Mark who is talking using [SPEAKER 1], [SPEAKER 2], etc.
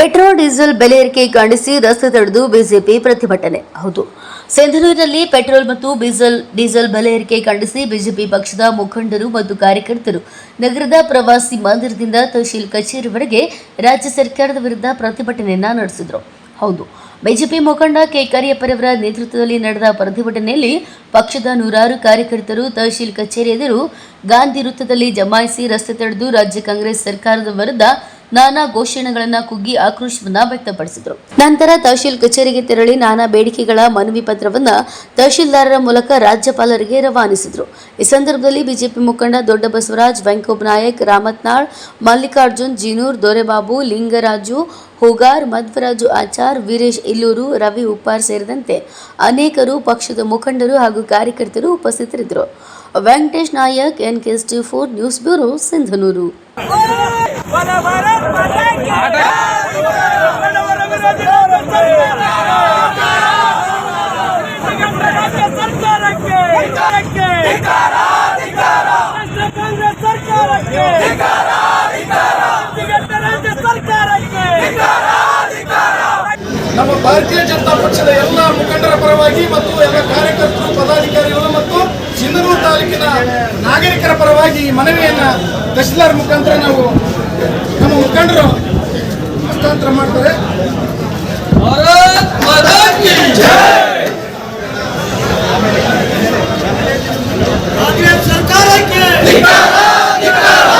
[SPEAKER 1] Petrol, diesel ಬೆಲೆ ಏರಿಕೆ ಖಂಡಿಸಿ ರಸ್ತೆ ತಡೆದು ಬಿಜೆಪಿ ಪ್ರತಿಭಟನೆ. ಹೌದು. ಸಿಂಧನೂರಿನಲ್ಲಿ ಪೆಟ್ರೋಲ್ ಮತ್ತು ಡೀಸೆಲ್ ಡೀಸೆಲ್ ಬೆಲೆ ಏರಿಕೆ ಖಂಡಿಸಿ ಬಿಜೆಪಿ ಪಕ್ಷದ ಮುಖಂಡರು ಮತ್ತು ಕಾರ್ಯಕರ್ತರು ನಗರದ ಪ್ರವಾಸಿ ಮಂದಿರದಿಂದ ತಹಶೀಲ್ ಕಚೇರಿವರೆಗೆ ರಾಜ್ಯ ಸರ್ಕಾರದ ವಿರುದ್ಧ ಪ್ರತಿಭಟನೆಯನ್ನ ನಡೆಸಿದರು. ಹೌದು. ಬಿಜೆಪಿ ಮುಖಂಡ ಕೆ. ಕರಿಯಪ್ಪರವರ ನೇತೃತ್ವದಲ್ಲಿ ನಡೆದ ಪ್ರತಿಭಟನೆಯಲ್ಲಿ ಪಕ್ಷದ ನೂರಾರು ಕಾರ್ಯಕರ್ತರು, ತಹಶೀಲ್ ಕಚೇರಿ ಎದುರು ಗಾಂಧಿ ವೃತ್ತದಲ್ಲಿ ಜಮಾಯಿಸಿ ರಸ್ತೆ ತಡೆದು ರಾಜ್ಯ ಕಾಂಗ್ರೆಸ್ ಸರ್ಕಾರದ ವಿರುದ್ಧ ನಾನಾ ಘೋಷಣೆಗಳನ್ನ ಕುಗ್ಗಿ ಆಕ್ರೋಶವನ್ನ ವ್ಯಕ್ತಪಡಿಸಿದರು. ನಂತರ ತಹಶೀಲ್ ಕಚೇರಿಗೆ ತೆರಳಿ ನಾನಾ ಬೇಡಿಕೆಗಳ ಮನವಿ ಪತ್ರವನ್ನ ತಹಶೀಲ್ದಾರರ ಮೂಲಕ ರಾಜ್ಯಪಾಲರಿಗೆ ರವಾನಿಸಿದರು. ಈ ಸಂದರ್ಭದಲ್ಲಿ ಬಿಜೆಪಿ ಮುಖಂಡ ದೊಡ್ಡ ಬಸವರಾಜ್ ವೆಂಕೋಬ್ ನಾಯಕ್, ರಾಮತ್ನಾಳ್, ಮಲ್ಲಿಕಾರ್ಜುನ್, ಜಿನೂರ್, ದೊರೆಬಾಬು, ಲಿಂಗರಾಜು, ಹೋಗಾರ್, ಮಧ್ವರಾಜು ಆಚಾರ್, ವೀರೇಶ್ ಇಲ್ಲೂರು, ರವಿ ಉಪ್ಪಾರ್ ಸೇರಿದಂತೆ ಅನೇಕರು ಪಕ್ಷದ ಮುಖಂಡರು ಹಾಗೂ ಕಾರ್ಯಕರ್ತರು ಉಪಸ್ಥಿತರಿದ್ದರು. Venkatesh Nayak, N K four news bureau, Sindhanur.
[SPEAKER 2] ನಮ್ಮ ಭಾರತೀಯ ಜನತಾ ಪಕ್ಷದ ಎಲ್ಲ ಮುಖಂಡರ ಪರವಾಗಿ ಮತ್ತು ಎಲ್ಲ ಕಾರ್ಯಕರ್ತರು, ಪದಾಧಿಕಾರಿಗಳು ಮತ್ತು ಸಿಂಧನೂರು ತಾಲೂಕಿನ ನಾಗರಿಕರ ಪರವಾಗಿ ಮನವಿಯನ್ನ ತಹಸೀಲ್ದಾರ್ ಮುಖಾಂತರ ನಾವು ನಮ್ಮ ಮುಖಂಡರು ಹಸ್ತಾಂತರ ಮಾಡ್ತಾರೆ.